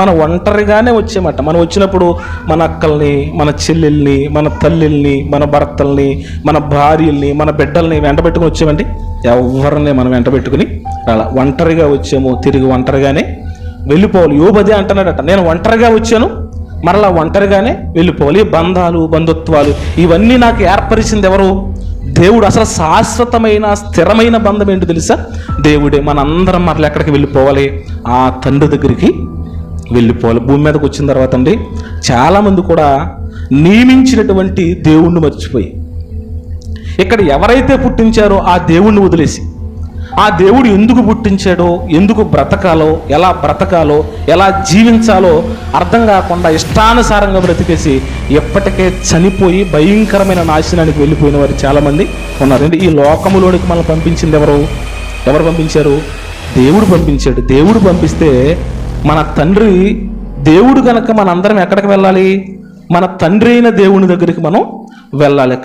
మన ఒంటరిగానే వచ్చామట. మనం వచ్చినప్పుడు మన అక్కల్ని మన చెల్లెల్ని మన తల్లిల్ని మన భర్తల్ని మన భార్యల్ని మన బిడ్డల్ని వెంట పెట్టుకుని వచ్చామండి? ఎవరిని మనం వెంట పెట్టుకుని అలా ఒంటరిగా వచ్చాము తిరిగి ఒంటరిగానే వెళ్ళిపోవాలి. యోబదే అంటున్నాడట నేను ఒంటరిగా వచ్చాను మరలా ఒంటరిగానే వెళ్ళిపోవాలి. బంధాలు బంధుత్వాలు ఇవన్నీ నాకు ఏర్పరిచింది ఎవరు? దేవుడు అసలు శాశ్వతమైన స్థిరమైన బంధం ఏంటో తెలుసా? దేవుడే మనందరం మరలా ఎక్కడికి వెళ్ళిపోవాలి? ఆ తండ్రి దగ్గరికి వెళ్ళిపోవాలి. భూమి మీదకి వచ్చిన తర్వాత అండి చాలామంది కూడా నియమించినటువంటి దేవుణ్ణి మర్చిపోయి ఇక్కడ ఎవరైతే పుట్టించారో ఆ దేవుణ్ణి వదిలేసి ఆ దేవుడు ఎందుకు పుట్టించాడో ఎందుకు బ్రతకాలో ఎలా బ్రతకాలో ఎలా జీవించాలో అర్థం కాకుండా ఇష్టానుసారంగా బ్రతికేసి ఎప్పటికే చనిపోయి భయంకరమైన నాశనానికి వెళ్ళిపోయిన వారు చాలామంది ఉన్నారు అంటే ఈ లోకములోనికి మనల్ని పంపించింది ఎవరు? ఎవరు పంపించారు? దేవుడు పంపించాడు. దేవుడు పంపిస్తే మన తండ్రి దేవుడు కనుక మనందరం ఎక్కడికి వెళ్ళాలి? మన తండ్రి అయిన దేవుని దగ్గరికి మనం వెళ్ళాలి.